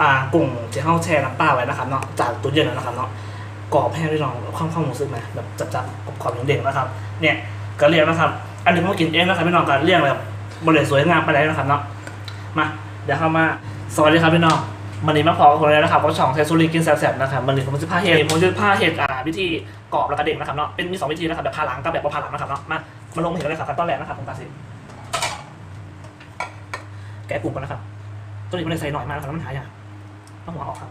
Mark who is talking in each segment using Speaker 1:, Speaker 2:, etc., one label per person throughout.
Speaker 1: อ่ากุ้งที่เฮาแช่น้ำปลาไว้นะครับเนาะจากตู้เย็นแล้วนะครับเนาะกรอบแห้งได้ลองความความรู้สึกไหมแบบจับๆกรอบๆเด้งๆนะครับ เนี่ยก็เรียกนะครับ อันนี้ผมกินเองนะครับพี่น้องก็เรียกแบบบริเวณสวยงามไปได้นะครับเนาะมาเดี๋ยวเข้ามาสวัสดีครับพี่น้องวันนี้มาพอกับคนแล้วนะครับก็ช่องไทซูริกินแซ่บๆนะครับวันนี้ผมจะพาเห็ดผมจะพาเห็ดอ่าวิธีกรอบแล้วก็เด้งนะครับเนาะเป็นมีสองวิธีนะครับแบบพาหลังกับแบบบ่าหลังนะครับเนาะมามาลงเห็นกันเลยครับขั้นตอนแรกนะครับผมตาสิแกะกลุ่มก่อนนะครับตัวนี้มันใส่หน่อยมากครับมันหายาก ต้องหัวออกครับ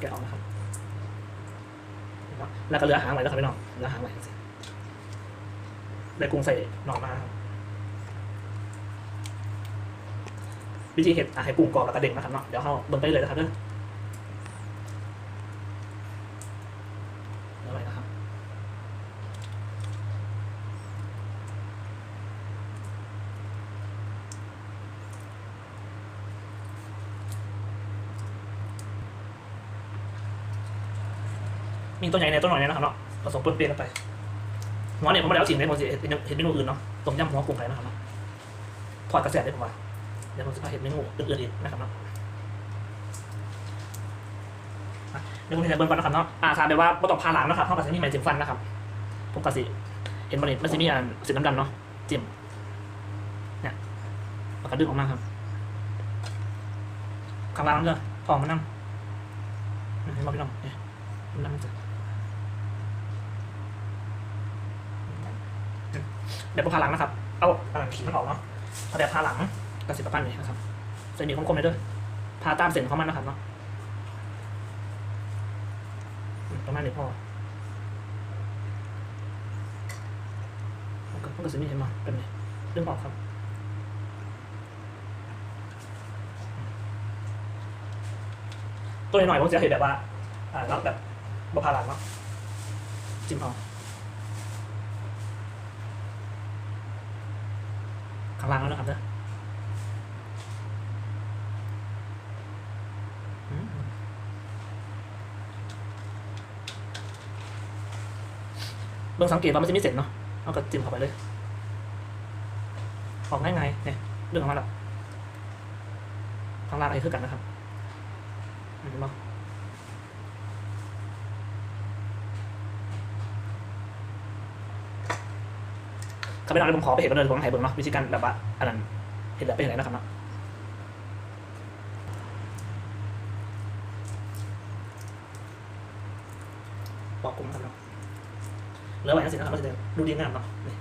Speaker 1: แกะออกนะครับ แล้วก็เหลือหางไว้แล้วครับพี่น้องเหลือหางไว้สิได้กุ้งใส่หน่อมาครับวิธีเห็ดอะให้กุ้งกรอบแล้วก็เด้งนะครับเนาะ เดี๋ยวเขาเบิ่งไปเลยนะครับเด้อเดี๋ยวไว้นะครับ มีตัวใหญ่ในตัวหน่อยเนี่ยนะครับเนาะผสมปนเปลี่ยนกันไปหัวเนี่ยผมไม่ได้เอาสิ่งในผมจะเห็นเห็นเมนูอื่นเนาะต้มยำหัวกุ้งไก่นะครับเนาะทอดกระแสได้ผมว่าเดี๋ยวผมจะพาเห็นเมนูอื่นๆอีกนะครับเนาะเดี๋ยวผมเห็นเบิ้งก่อนนะครับเนาะอ่าทานไปว่าไม่ต้องพาหลังนะครับเท่ากับสิ่งที่หมายถึงฟันนะครับผมกะสิเห็นบริเวณมันจะมีอันสีดำๆเนาะจิ้มเนี่ยแล้วก็ดึงออกมาครับข้างล่างนั่นเลยทองมันนั่งเห็นไหมพี่น้องเนี่ยมันนั่งจะ เดี๋ยวผมพาหลังนะครับเอาอ่าขีดมันออกเนาะพอเดี๋ยวพาหลังกระสิบประพันธ์นี่นะครับใส่หนีคมๆเลยด้วยพาตามเส้นของมันนะครับเนาะอืมประมาณนี้พอมันก็มันก็สิมีเห็นมาเป็นไงเรื่องออกครับตัวหน่อยๆผมจะเห็นแบบว่าอ่าแล้วแบบบพาหลังเนาะจิ้มเอา ข้างล่างแล้วนะครับเด้อเบื้องสังเกตว่ามันจะมีเศษเนาะเอากระจิ้มเข้าไปเลย ออกง่ายๆเนี่ยเรื่องของมันละข้างล่างอะไรคือกันนะครับเห็นไหม ถ้าเป็นอะไรผมขอไปเห็นกันเลยผมให้เบิ่งเนาะวิธีการแบบว่าอันนั้นเห็นแบบเป็นยังไงนะครับเนาะปอกกลุ่มนะครับเนาะเหลือไว้ทั้งสิ้นนะครับมันจะดูดีงามเนาะนี่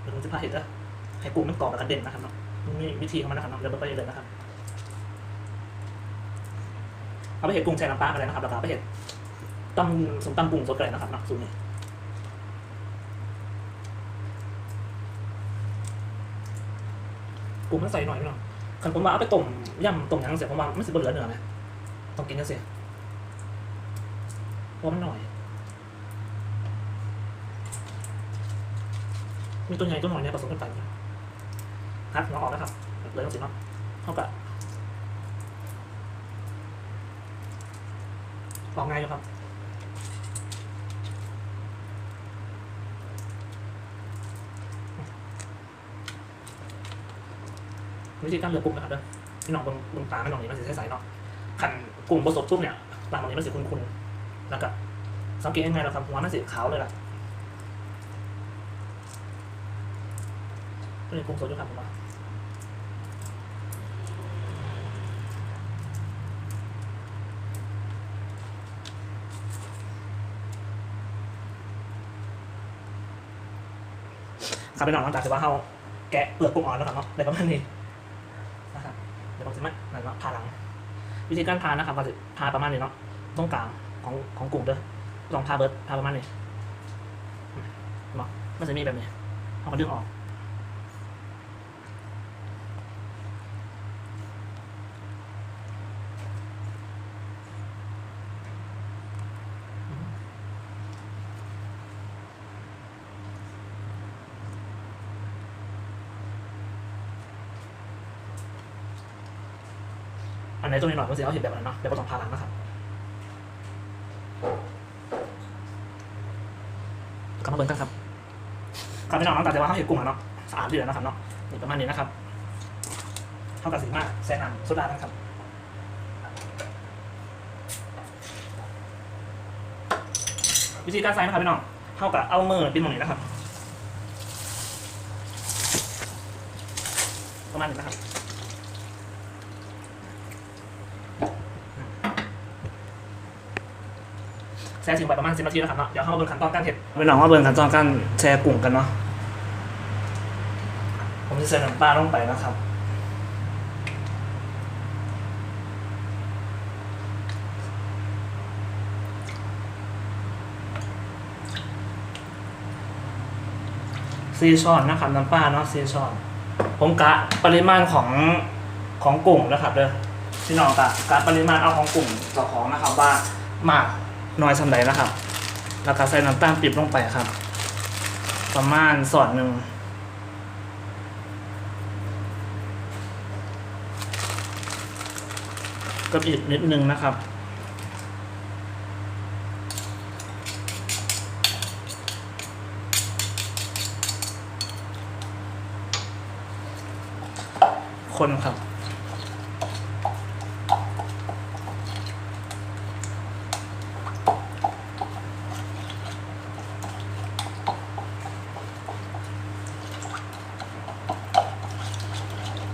Speaker 1: เดี๋ยวผมจะพาเห็นนะให้กลุ่มมันกรอบแล้วกันเด่นนะครับเนาะมีวิธีของมันนะครับเนาะเดี๋ยวเราไปเลยนะครับเอาไปเห็ดกุ้งแช่น้ำปลากันเลยนะครับแล้วก็เอาไปเห็ดตำสมตำกุ้งสดกันเลยนะครับเนาะสูตรนี้ กูมันใส่หน่อยไม่หรอกคันผมว่าเอาไปต้มย่ำต้มหยังเสียผมว่ามันสิบ่เหลือเนื้อไหมต้องกินกันเสียเพราะมันหน่อย มีตัวใหญ่ตัวหน่อยเนี่ยผสมกันไปฮัดหัวออกนะครับเลยต้องสิเนาะเท่ากับออกง่ายอยู่ครับ วิธีการเลือกกลุ่มนะครับเด้อพี่น้องบนบนตาไม่น้องนี่มันจะใสๆเนาะขันกลุ่มผสมซุปเนี่ยตามตรงนี้มันสีคุ้นๆแล้วก็สังเกตยังไงเราครับหัวมันสีขาวเลยล่ะตัวนี้กลุ่มสดอยู่ครับผมว่าครับพี่น้องหลังจากที่ว่าเขาแกะเปลือกกุ้งอ่อนแล้วครับเนาะในประมาณนี้ นะครับเดี๋ยวผมจะมาหนังผ่าหลัง วิธีการพานะครับก็จะพาประมาณนี้เนาะตรงกลางของของกลุ่มเด้อลองพาเบิร์ดพาประมาณนี้เนาะมันจะมีแบบนี้เอามาดึงออก นไหนตรงนี้หน่อยมันจะเอาเห็นแบบนั้นเนาะเดี๋ยวเราต้องพาหลังนะครับกลับมาเบิ่งกันครับครับพี่น้องตั้งแต่ว่าเขาเห็นกุ้งเนาะสะอาดดีแล้วนะครับเนาะนี่ประมาณนี้นะครับเท่ากับสีมากแซน้ำโซดานะครับวิธีการใส่นะครับพี่น้องเท่ากับเอามือปิ้นตรงนี้นะครับ ประมาณนี้นะครับ แช่ทิ้งไปประมาณสิบนาทีนะครับเนาะเดี๋ยวเข้ามาเบิ่งขั้นตอนการเห็ดไปลองมาเบิ่งขั้นตอนการแช่กุ้งกันเนาะผมจะใส่น้ำปลาลงไปนะครับซีช้อนนะครับน้ำปลาเนาะซีช้อน ผมกะปริมาณของของกลุ่มนะครับเด้อพี่น้องกะกะปริมาณเอาของกลุ่มเจ้าของนะครับว่ามาก น้อยสำใดนะครับ แล้วก็ใส่น้ำตาลปีบลงไปครับ ประมาณส่วนหนึ่งกับอีกนิดนึงนะครับคนครับ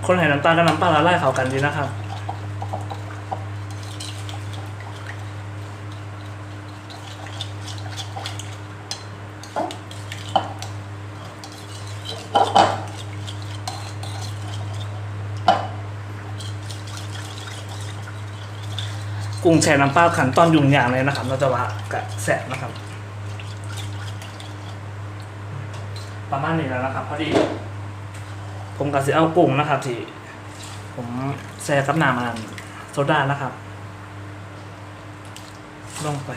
Speaker 1: คนให้น้ำตาลกับน้ำปลาละลายเข้ากันดีนะครับกุ้งแช่น้ำปลาขันตอนยุ่งยากเลยนะครับเราจะว่ากะแสบนะครับ ประมาณนี้แล้วนะครับ พอดี ผมก็สิเอากุ้งนะครับที่ผมแช่กับน้ำมันโซดานะครับ ลงไป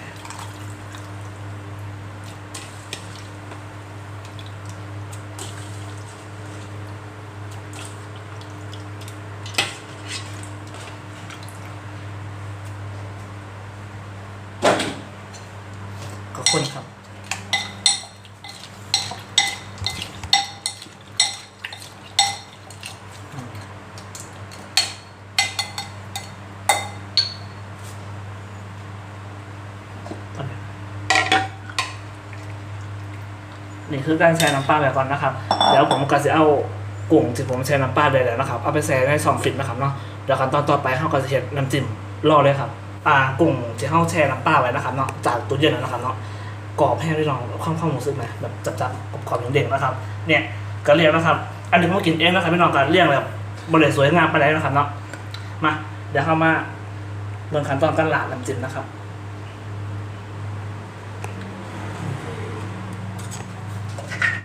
Speaker 1: ก็คนครับ นี่คือการแช่น้ำปลาแบบก่อนนะครับเดี๋ยวผมก็จะเอากุ้งที่ผมแช่น้ำปลาได้แล้วนะครับเอาไปแช่ในซองฟิตนะครับเนาะเดี๋ยวขั้นตอนต่อไปเราก็จะเห็ดน้ำจิ้มรอเลยครับอ่ากุ้งที่เราแช่น้ำปลาไว้นะครับเนาะจากตู้เย็นแล้วนะครับเนาะกรอบแห้งได้ลองความความรู้สึกไหมแบบจับจับกรอบๆอย่างเด่นนะครับ เนี่ยก็เรียงนะครับ อันนี้ผมกินเองนะครับพี่น้องการเรียงแบบบริเวณสวยงามไปแล้วนะครับเนาะมาเดี๋ยวเข้ามาเบิ่งขั้นตอนการหลาดน้ำจิ้มนะครับ